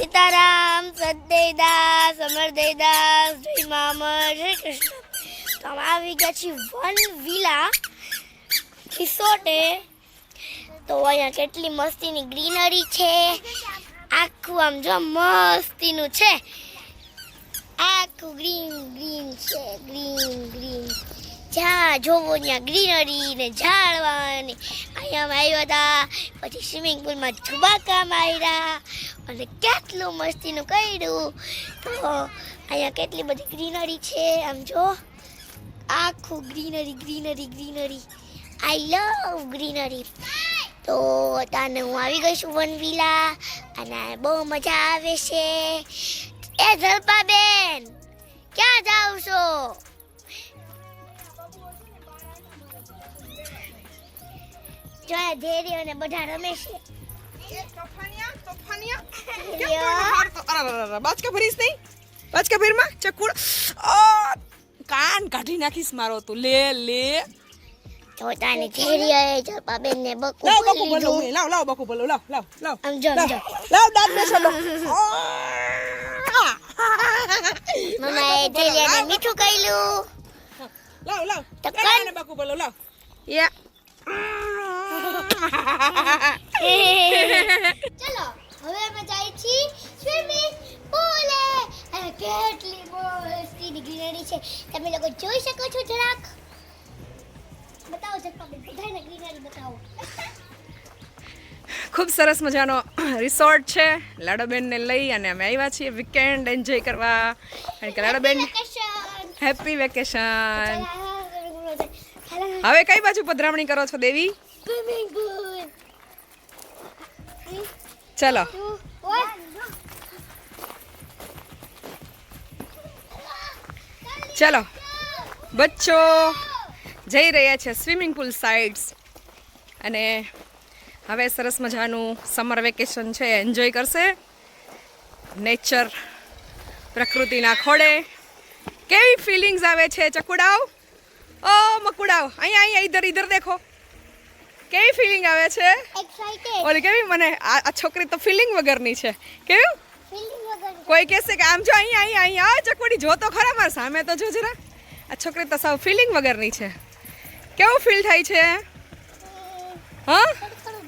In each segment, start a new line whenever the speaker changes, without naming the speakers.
સીતારામ સદયદાસ અમરદયદાસ જય મામર જય કૃષ્ણ. તો અમે આવી ગયા છીએ વન વિલા રિસોર્ટે. તો અહીંયા કેટલી મસ્તીની ગ્રીનરી છે. આખું આમ જો મસ્તીનું છે. આખું ગ્રીન ગ્રીન છે, ગ્રીન ગ્રીન. જ્યાં જોવો ત્યાં ગ્રીનરી ને ઝાડવા ને અહીંયા આવ્યા હતા, પછી સ્વિમિંગ પુલમાં ધુબાકા માર્યા અને કેટલું મસ્તીનું કર્યું. તો અહીંયા કેટલી બધી ગ્રીનરી છે, આમ જો. આખું greenery greenery greenery. I love greenery. તો તાને હું આવી ગઈ છું વન વિલા અને બહુ મજા આવે છે. એ જલપાબેન, ક્યાં જાવ છો? જો આ ધેરી અને બધા રમે છે.
બાચકા ભરીશ નહીં? બાચકા ભીરમાં? ચકુડ. કાન કાઢી નાખીશ મારો તું. લે લે.
તો તાને ધેરીએ જલપાબેન ને બકુ
લાવ બકુ
બોલી.
લાવ લાવ બકુ બોલો લાવ લાવ લાવ.
આમ જો, જો.
લાવ દાંત બેસો લો
મીઠું
લાવ લાવ.
તો
લાવ,
કર.
આને બકુ ભલો લાવ. યા.
ચલો હવે અમે જાય છીએ સ્વિમિંગ પૂલે. અને કેટલી મસ્તી ગ્રીનરી છે. તમે લોકો જોઈ શકો છો જરાક. બતાવો જલપાબેન બધાને ગ્રીનરી બતાવો.
ખૂબ સરસ મજાનો રિસોર્ટ છે. લાડોબેનને લઈ અને અમે આવ્યા છીએ વીકેન્ડ એન્જોય કરવા. કારણ કે લાડોબેન હેપી વેકેશન હવે કઈ બાજુ પધરામણી કરો છો દેવી? ચલો. ચલો. બચ્ચો જઈ રહ્યા છે સ્વિમિંગ પુલ સાઇડ્સ અને હવે સરસ મજાનું સમર વેકેશન છે, એન્જોય કરશે. નેચર પ્રકૃતિના ખોડે કેવી ફિલિંગ્સ આવે છે, ચકુડાવ? ઓ મકુડાઓ અહીંયા અહીંયા ઈધર ઈધર દેખો. કેવી ફિલિંગ આવે છે? ઓલી કેવી? મને આ છોકરી તો ફિલિંગ વગરની છે. કેવું? કોઈ કહેશે કે આમ જો અહીંયા અહીંયા અહીંયા આ ચકુડી જો તો ખરા મારા સામે તો જો જરા. આ છોકરી તો સાવ ફિલિંગ વગરની છે. કેવું ફીલ થાય છે? હા?
થોડું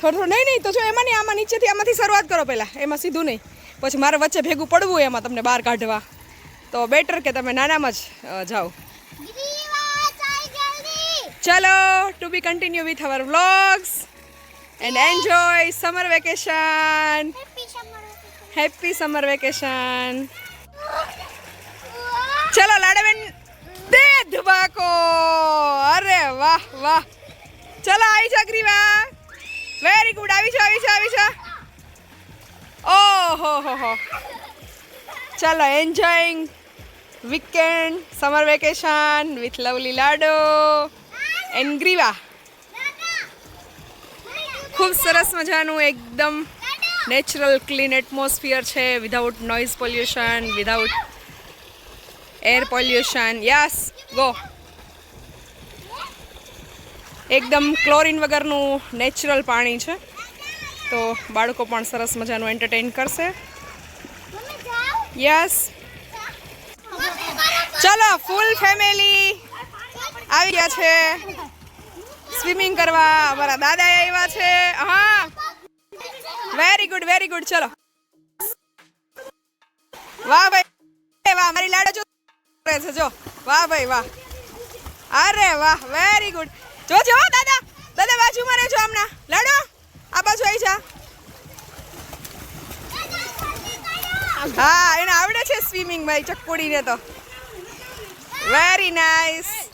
થોડું
નહીં નહીં તો જો એમાં નહીં આમાં નીચેથી આમાંથી શરૂઆત કરો પહેલાં. એમાં સીધું નહીં. પછી મારે વચ્ચે ભેગું પડવું એમાં તમને બહાર કાઢવા. તો બેટર કે તમે નાનામાં જ જાઓ.
ચલો
to be continue with our vlogs and enjoy summer vacation
happy summer
vacation ચલો લાડવેન દે ધબાકો. અરે વાહ વાહ. ચલો આવી જા ગ્રીવા. વેરી ગુડ આવી જા આવી જા આવી જા ઓહો હો હો. ચલો enjoying weekend summer vacation with lovely Lado. And Greeva. ખૂબ સરસ મજાનું એકદમ નેચરલ, ક્લીન એટમોસ્ફિયર છે without noise pollution without air pollution yes go એકદમ ક્લોરિન વગરનું નેચરલ પાણી છે. તો બાળકો પણ સરસ મજાનું એન્ટરટેન કરશે. યસ ચલો ફૂલ ફેમિલી આવી ગયા છે. સ્વિમિંગ કરવા અમારા દાદા આવ્યા છે. હા. વેરી ગુડ વેરી ગુડ ચલો. વાહ ભાઈ. વાહ, મારી લાડો કરે છે, જો. વાહ ભાઈ, વાહ. અરે વાહ વેરી ગુડ જો જો દાદા. દાદા, બાજુમાં રહેજો હમણાં. લાડો, આ બાજુ આવી જા. હા, એને આવડે છે સ્વિમિંગ, ભાઈ ચક્કોડીને તો. વેરી નાઇસ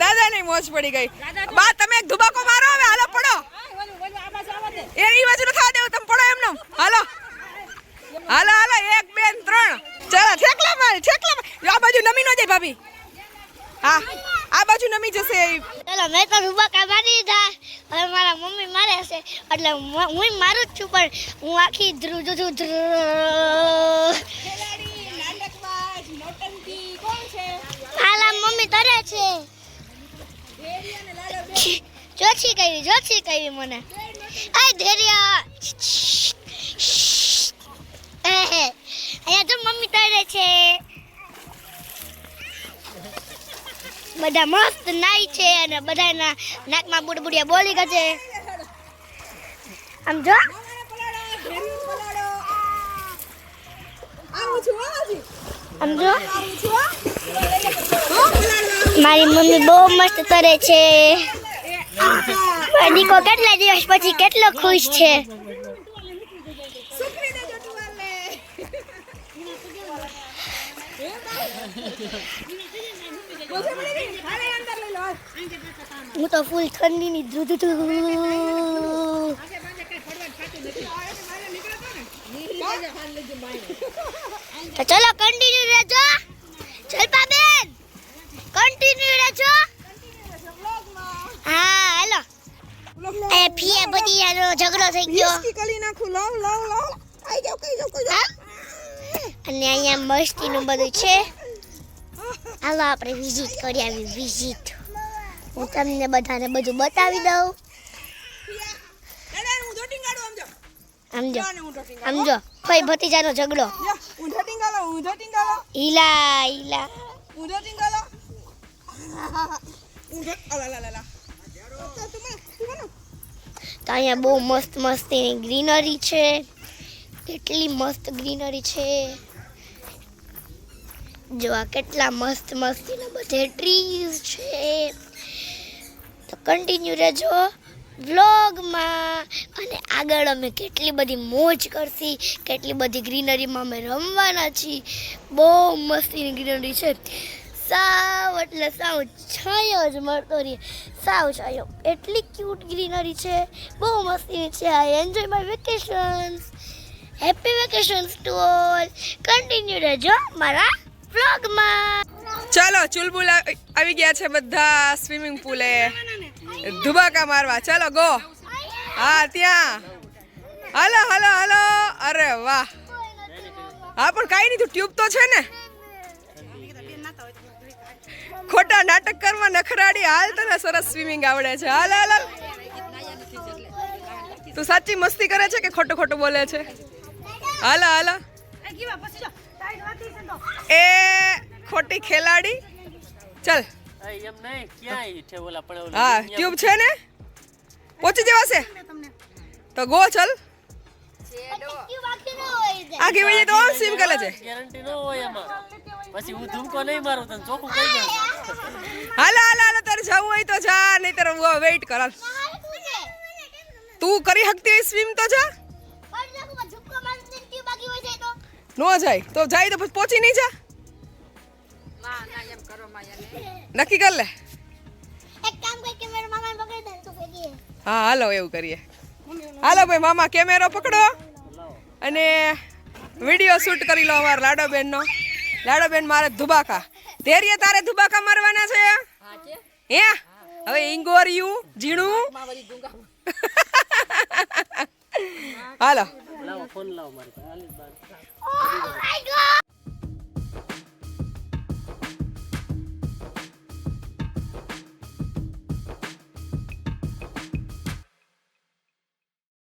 દાદાને મોજ પડી ગઈ. બા તમે એક ધુબાકો મારો હવે હાલો પડો. એ ઈ બાજુ થવા દેવું તમે પડો એમનો. હાલો. હાલો હાલો એક બે ત્રણ. ચાલો ઠેકલા ભાઈ ઠેકલા ભાઈ આ બાજુ નમી ન જાય ભાભી. હા આ બાજુ નમી જશે
પેલા મેં તો ધુબાકા મારી દીધા. હવે મારા મમ્મી મારે છે. એટલે હું મારું જ છું પણ હું આખી ધ્રુ ધ્રુ ધ્રુ ધ્રુ. હાલા મમ્મી તરે છે. જોછી કહી જોછી કહી મને. આ ધેરિયા. અહીંયા તો મમ્મી તારે છે. બધા મસ્ત નાઈ છે અને બધાના નાકમાં બુડબુડિયા બોલી ગજે. આમ જો. આમ જો મારી મમ્મી બહુ મસ્ત કરે છે. દીકો કેટલા દિવસ પછી કેટલો ખુશ છે. હું તો ફૂલ ઠંડીની દૂધ તો ચલો કન્ટિન્યુ રહેજો. જલપા બેન કન્ટિન્યુ રહેજો. હા હેલો. એ ફીએ બધી યારો ઝઘડો થઈ ગયો.
કરી નાખું. લાવ લાવ લાવ આઈ જાવ કઈ જાવ કઈ
હા? અને અહીંયા મસ્તીનું બધું છે. હાલો આપણે વિઝિટ કરી આવી વિઝિટ હું તમને બધાને બધું બતાવી દઉં
દાદા હું જોટિંગ કાઢું આમ જો
સમજો. સમજો. ભાઈ ભતીજાનો ઝઘડો.
ઊંધો ટીંગાલો ઊંધો કાઢો
ઈલા ઈલા.
ઊંધો ટીંગાલો ઊંધો અલા તું
અહીંયા બહુ મસ્ત મસ્તીની ગ્રીનરી છે. કેટલી મસ્ત ગ્રીનરી છે. જો આ કેટલા મસ્ત મસ્તીના બધે ટ્રીઝ છે. તો કન્ટિન્યુ રહેજો. વ્લોગમાં. અને આગળ અમે કેટલી બધી મોજ કરશી, કેટલી બધી ગ્રીનરીમાં અમે રમવાના છીએ. બહુ મસ્તીની ગ્રીનરી છે. સાવ, એટલે સાવ છાયો જ મળતો રહે સાવ છાયો. એટલી ક્યુટ ગ્રીનરી છે. બહુ મસ્તીની છે. I enjoy my vacations happy vacations to all continue રહેજો મારા વ્લોગમાં.
ચાલો, ચુલબુલ આવી ગયા છે બધા સ્વિમિંગ પુલે. ધુબાકા મારવા. ચાલો ગો હા ત્યાં. હાલો હાલો હાલો. અરે વાહ. હા પણ કાંઈ નહીં તું ટ્યુબ તો છે ને. ખોટા નાટક કરવા નખરાડી હાલ તને સરસ સ્વિમિંગ આવડે છે. હાલ હાલ. હાલ તું સાચી મસ્તી કરે છે કે ખોટું ખોટું બોલે છે? હાલો હાલો. એ ખોટી ખેલાડી. ચલ.
એમ નહીં છે ઓલા પણ
હા ટ્યુબ છે ને? પહોંચી જવાશે તો ગો ચલ. આગે વઈએ તો સ્વિમ કરે છે.
ગેરંટી ન હોય એમાં. પછી હું ધૂમકો નહીં મારું તને ચોખ્ખું કહી દઉં.
હાલ હાલ હાલ તારે જવું હોય તો જા નહીં તારે વેઇટ કર તું કરી શકતી હોય સ્વિમ તો જા. નો જાય તો જાય તો પછી પહોંચી નહીં જા નક્કી કર લે.
એક કામ કર કે મારા મામાને પકડી દે તો ફેંકી
હા. હાલો એવું કરીએ. હાલો ભાઈ મામા કેમેરો પકડો. અને વીડિયો શૂટ કરી લો અમારા લાડો લાડોબેન મારે ધુબાકા. ધેરીએ તારે ધુબાકા મારવાના છે? હે? હવે ઇંગોરિયું ઝીણું.
લાવો
હાલો
ફોન લાવો મારી.